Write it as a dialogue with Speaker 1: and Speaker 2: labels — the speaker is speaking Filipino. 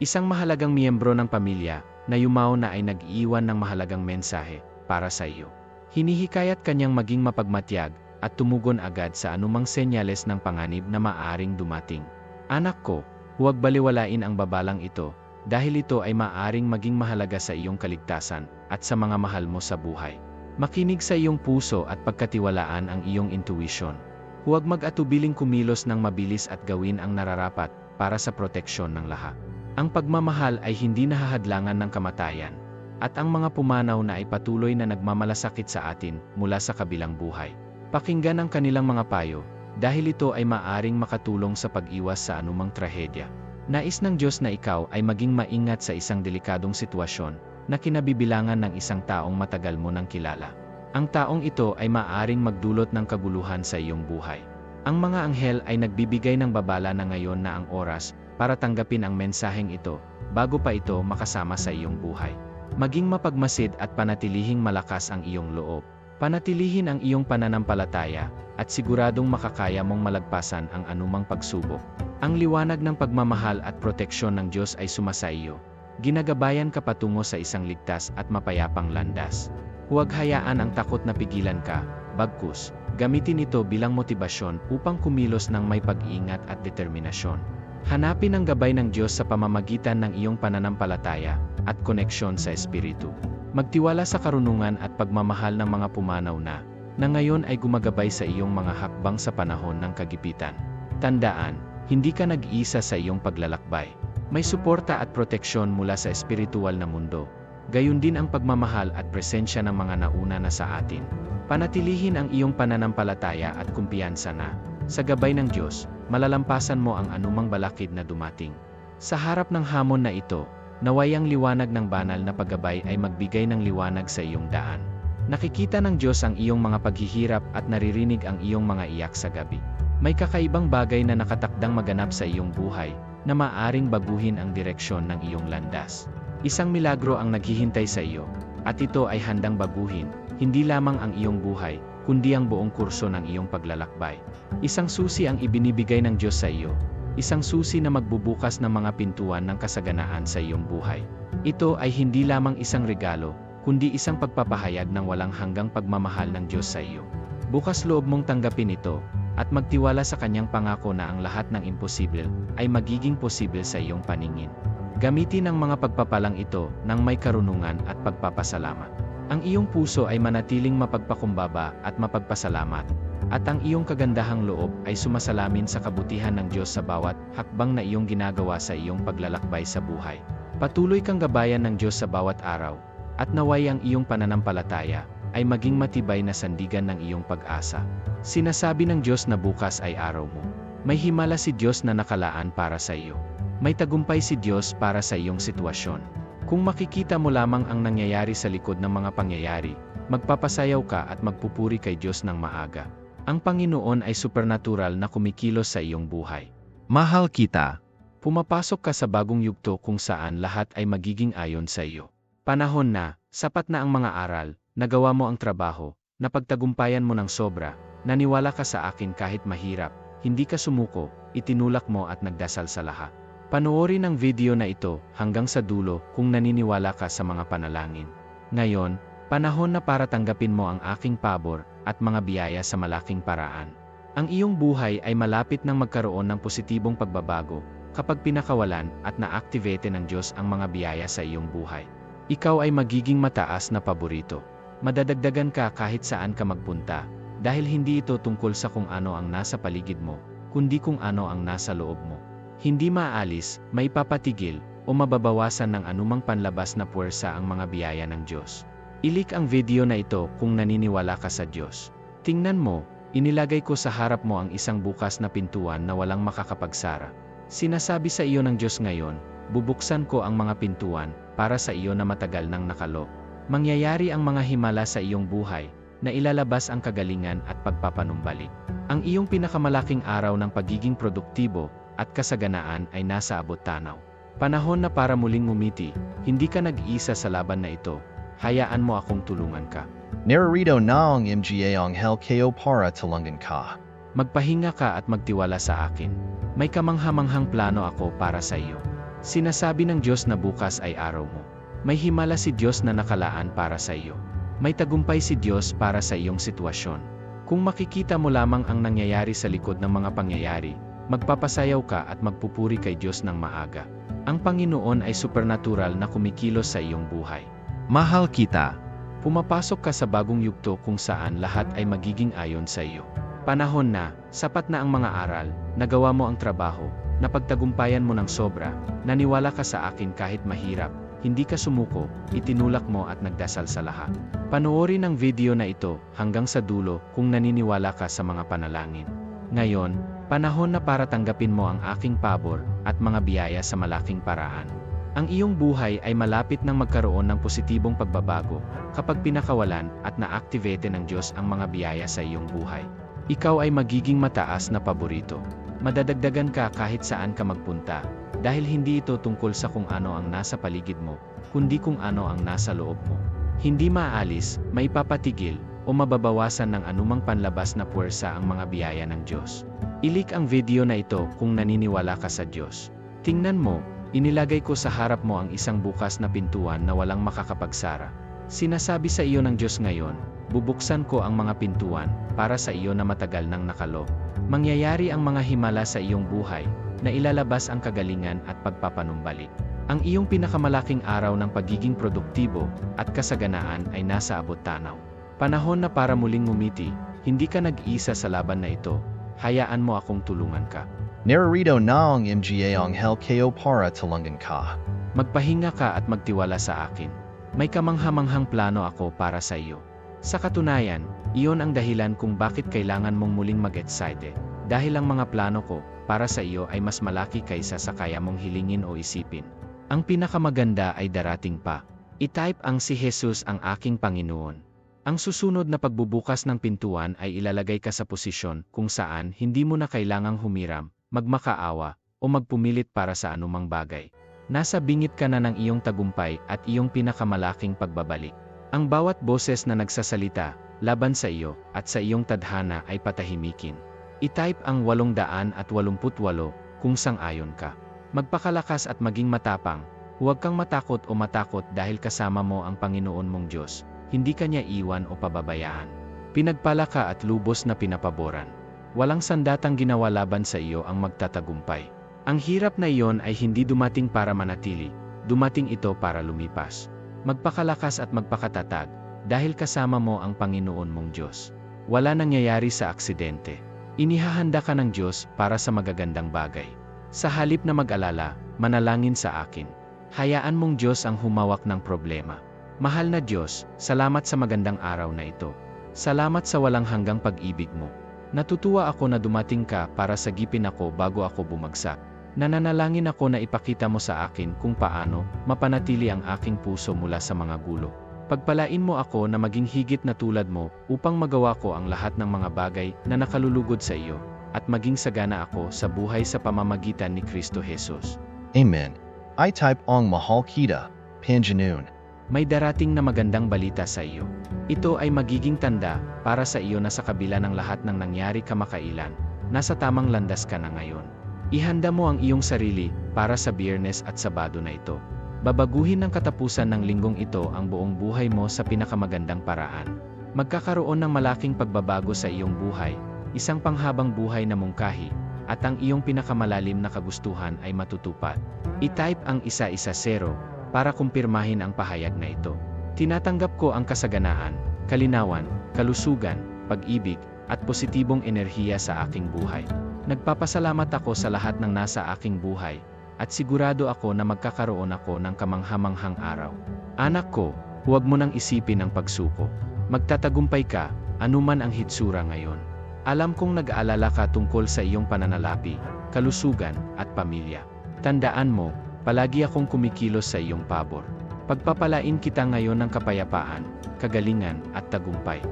Speaker 1: Isang mahalagang miyembro ng pamilya na yumao na ay nag-iwan ng mahalagang mensahe para sa iyo. Hinihikayat kanyang maging mapagmatyag at tumugon agad sa anumang senyales ng panganib na maaring dumating. Anak ko, huwag baliwalain ang babalang ito dahil ito ay maaring maging mahalaga sa iyong kaligtasan at sa mga mahal mo sa buhay. Makinig sa iyong puso at pagkatiwalaan ang iyong intuition. Huwag mag-atubiling kumilos ng mabilis at gawin ang nararapat para sa proteksyon ng lahat. Ang pagmamahal ay hindi nahahadlangan ng kamatayan, at ang mga pumanaw na ay patuloy na nagmamalasakit sa atin mula sa kabilang buhay. Pakinggan ang kanilang mga payo, dahil ito ay maaring makatulong sa pag-iwas sa anumang trahedya. Nais ng Diyos na ikaw ay maging maingat sa isang delikadong sitwasyon na kinabibilangan ng isang taong matagal mo nang kilala. Ang taong ito ay maaring magdulot ng kaguluhan sa iyong buhay. Ang mga anghel ay nagbibigay ng babala na ngayon na ang oras para tanggapin ang mensaheng ito bago pa ito makasama sa iyong buhay. Maging mapagmasid at panatilihing malakas ang iyong loob. Panatilihin ang iyong pananampalataya at siguradong makakaya mong malagpasan ang anumang pagsubok. Ang liwanag ng pagmamahal at proteksyon ng Diyos ay sumasa iyo. Ginagabayan ka patungo sa isang ligtas at mapayapang landas. Huwag hayaan ang takot na pigilan ka, bagkus, gamitin ito bilang motibasyon upang kumilos ng may pag-iingat at determinasyon. Hanapin ang gabay ng Diyos sa pamamagitan ng iyong pananampalataya at koneksyon sa Espiritu. Magtiwala sa karunungan at pagmamahal ng mga pumanaw na, na ngayon ay gumagabay sa iyong mga hakbang sa panahon ng kagipitan. Tandaan, hindi ka nag-iisa sa iyong paglalakbay. May suporta at proteksyon mula sa espiritual na mundo. Gayun din ang pagmamahal at presensya ng mga nauna na sa atin. Panatilihin ang iyong pananampalataya at kumpiyansa na, sa gabay ng Diyos, malalampasan mo ang anumang balakid na dumating. Sa harap ng hamon na ito, naway ang liwanag ng banal na paggabay ay magbigay ng liwanag sa iyong daan. Nakikita ng Diyos ang iyong mga paghihirap at naririnig ang iyong mga iyak sa gabi. May kakaibang bagay na nakatakdang maganap sa iyong buhay, na maaring baguhin ang direksyon ng iyong landas. Isang milagro ang naghihintay sa iyo, at ito ay handang baguhin, hindi lamang ang iyong buhay, kundi ang buong kurso ng iyong paglalakbay. Isang susi ang ibinibigay ng Diyos sa iyo, isang susi na magbubukas ng mga pintuan ng kasaganaan sa iyong buhay. Ito ay hindi lamang isang regalo, kundi isang pagpapahayag ng walang hanggang pagmamahal ng Diyos sa iyo. Bukas loob mong tanggapin ito, at magtiwala sa kanyang pangako na ang lahat ng imposible ay magiging posible sa iyong paningin. Gamitin ang mga pagpapalang ito ng may karunungan at pagpapasalamat. Ang iyong puso ay manatiling mapagpakumbaba at mapagpasalamat, at ang iyong kagandahang loob ay sumasalamin sa kabutihan ng Diyos sa bawat hakbang na iyong ginagawa sa iyong paglalakbay sa buhay. Patuloy kang gabayan ng Diyos sa bawat araw, at naway ang iyong pananampalataya ay maging matibay na sandigan ng iyong pag-asa. Sinasabi ng Diyos na bukas ay araw mo. May himala si Diyos na nakalaan para sa iyo. May tagumpay si Diyos para sa iyong sitwasyon. Kung makikita mo lamang ang nangyayari sa likod ng mga pangyayari, magpapasayaw ka at magpupuri kay Diyos ng maaga. Ang Panginoon ay supernatural na kumikilos sa iyong buhay. Mahal kita. Pumapasok ka sa bagong yugto kung saan lahat ay magiging ayon sa iyo. Panahon na, sapat na ang mga aral, nagawa mo ang trabaho, napagtagumpayan mo ng sobra, naniwala ka sa akin kahit mahirap, hindi ka sumuko, itinulak mo at nagdasal sa lahat. Panoorin ang video na ito hanggang sa dulo kung naniniwala ka sa mga panalangin. Ngayon, panahon na para tanggapin mo ang aking pabor at mga biyaya sa malaking paraan. Ang iyong buhay ay malapit nang magkaroon ng positibong pagbabago kapag pinakawalan at na-activate ng Diyos ang mga biyaya sa iyong buhay. Ikaw ay magiging mataas na paborito. Madadagdagan ka kahit saan ka magpunta, dahil hindi ito tungkol sa kung ano ang nasa paligid mo, kundi kung ano ang nasa loob mo. Hindi maalis, may papatigil, o mababawasan ng anumang panlabas na puwersa ang mga biyaya ng Diyos. Ilik ang video na ito kung naniniwala ka sa Diyos. Tingnan mo, inilagay ko sa harap mo ang isang bukas na pintuan na walang makakapagsara. Sinasabi sa iyo ng Diyos ngayon, bubuksan ko ang mga pintuan para sa iyo na matagal nang nakalo. Mangyayari ang mga himala sa iyong buhay, na ilalabas ang kagalingan at pagpapanumbalik. Ang iyong pinakamalaking araw ng pagiging produktibo at kasaganaan ay nasa abot tanaw. Panahon na para muling ngumiti, hindi ka nag-isa sa laban na ito, hayaan mo akong tulungan ka.
Speaker 2: Narito na ang mga anghel kayo para tulungan ka.
Speaker 1: Magpahinga ka at magtiwala sa akin. May kamanghamanghang plano ako para sa iyo. Sinasabi ng Diyos na bukas ay araw mo. May himala si Diyos na nakalaan para sa iyo. May tagumpay si Diyos para sa iyong sitwasyon. Kung makikita mo lamang ang nangyayari sa likod ng mga pangyayari, magpapasayaw ka at magpupuri kay Diyos ng maaga. Ang Panginoon ay supernatural na kumikilos sa iyong buhay.
Speaker 2: Mahal kita.
Speaker 1: Pumapasok ka sa bagong yugto kung saan lahat ay magiging ayon sa iyo. Panahon na, sapat na ang mga aral, nagawa mo ang trabaho, napagtagumpayan mo ng sobra, naniwala ka sa akin kahit mahirap, hindi ka sumuko, itinulak mo at nagdasal sa lahat. Panoorin ang video na ito hanggang sa dulo kung naniniwala ka sa mga panalangin. Ngayon, panahon na para tanggapin mo ang aking pabor at mga biyaya sa malaking paraan. Ang iyong buhay ay malapit nang magkaroon ng positibong pagbabago kapag pinakawalan at na-activate ng Diyos ang mga biyaya sa iyong buhay. Ikaw ay magiging mataas na paborito. Madadagdagan ka kahit saan ka magpunta dahil hindi ito tungkol sa kung ano ang nasa paligid mo, kundi kung ano ang nasa loob mo. Hindi maaalis, maipapatigil, o mababawasan ng anumang panlabas na puwersa ang mga biyaya ng Diyos. Ilik ang video na ito kung naniniwala ka sa Diyos. Tingnan mo, inilagay ko sa harap mo ang isang bukas na pintuan na walang makakapagsara. Sinasabi sa iyo ng Diyos ngayon, bubuksan ko ang mga pintuan para sa iyo na matagal nang nakalo. Mangyayari ang mga himala sa iyong buhay, na ilalabas ang kagalingan at pagpapanumbalik. Ang iyong pinakamalaking araw ng pagiging produktibo at kasaganaan ay nasa abot tanaw. Panahon na para muling ngumiti, hindi ka nag-isa sa laban na ito, hayaan mo akong tulungan ka.
Speaker 2: Narito na ang mga anghel kayo para tulungan ka.
Speaker 1: Magpahinga ka at magtiwala sa akin. May kamanghamanghang plano ako para sa iyo. Sa katunayan, iyon ang dahilan kung bakit kailangan mong muling mag-excited. Dahil ang mga plano ko, para sa iyo ay mas malaki kaysa sa kaya mong hilingin o isipin. Ang pinakamaganda ay darating pa. I-type ang si Jesus ang aking Panginoon. Ang susunod na pagbubukas ng pintuan ay ilalagay ka sa posisyon kung saan hindi mo na kailangang humiram, magmakaawa, o magpumilit para sa anumang bagay. Nasa bingit ka na ng iyong tagumpay at iyong pinakamalaking pagbabalik. Ang bawat boses na nagsasalita, laban sa iyo, at sa iyong tadhana ay patahimikin. I-type ang 888 kung sang-ayon ka. Magpakalakas at maging matapang, huwag kang matakot o matakot dahil kasama mo ang Panginoon mong Diyos, hindi kanya iwan o pababayaan. Pinagpala ka at lubos na pinapaboran. Walang sandatang ginawa laban sa iyo ang magtatagumpay. Ang hirap na iyon ay hindi dumating para manatili, dumating ito para lumipas. Magpakalakas at magpakatatag, dahil kasama mo ang Panginoon mong Diyos. Wala nangyayari sa aksidente. Inihahanda ka ng Diyos para sa magagandang bagay. Sa halip na mag-alala, manalangin sa akin. Hayaan mong Diyos ang humawak ng problema. Mahal na Diyos, salamat sa magandang araw na ito. Salamat sa walang hanggang pag-ibig mo. Natutuwa ako na dumating ka para sagipin ako bago ako bumagsak. Nananalangin ako na ipakita mo sa akin kung paano mapanatili ang aking puso mula sa mga gulo. Pagpalain mo ako na maging higit na tulad mo upang magawa ko ang lahat ng mga bagay na nakalulugod sa iyo at maging sagana ako sa buhay sa pamamagitan ni Kristo Jesus.
Speaker 2: Amen. I type ang mahal kita. Panjanoon.
Speaker 1: May darating na magandang balita sa iyo. Ito ay magiging tanda para sa iyo na sa kabila ng lahat ng nangyari kamakailan, nasa tamang landas ka na ngayon. Ihanda mo ang iyong sarili para sa biyernes at sabado na ito. Babaguhin ng katapusan ng linggong ito ang buong buhay mo sa pinakamagandang paraan. Magkakaroon ng malaking pagbabago sa iyong buhay, isang panghabang buhay na mungkahi, at ang iyong pinakamalalim na kagustuhan ay matutupad. I-type ang isa-isa zero para kumpirmahin ang pahayag na ito. Tinatanggap ko ang kasaganaan, kalinawan, kalusugan, pag-ibig, at positibong enerhiya sa aking buhay. Nagpapasalamat ako sa lahat ng nasa aking buhay, at sigurado ako na magkakaroon ako ng kamanghamanghang araw. Anak ko, huwag mo nang isipin ang pagsuko. Magtatagumpay ka, anuman ang hitsura ngayon. Alam kong nag-aalala ka tungkol sa iyong pananalapi, kalusugan, at pamilya. Tandaan mo, palagi akong kumikilos sa iyong pabor. Pagpapalain kita ngayon ng kapayapaan, kagalingan, at tagumpay.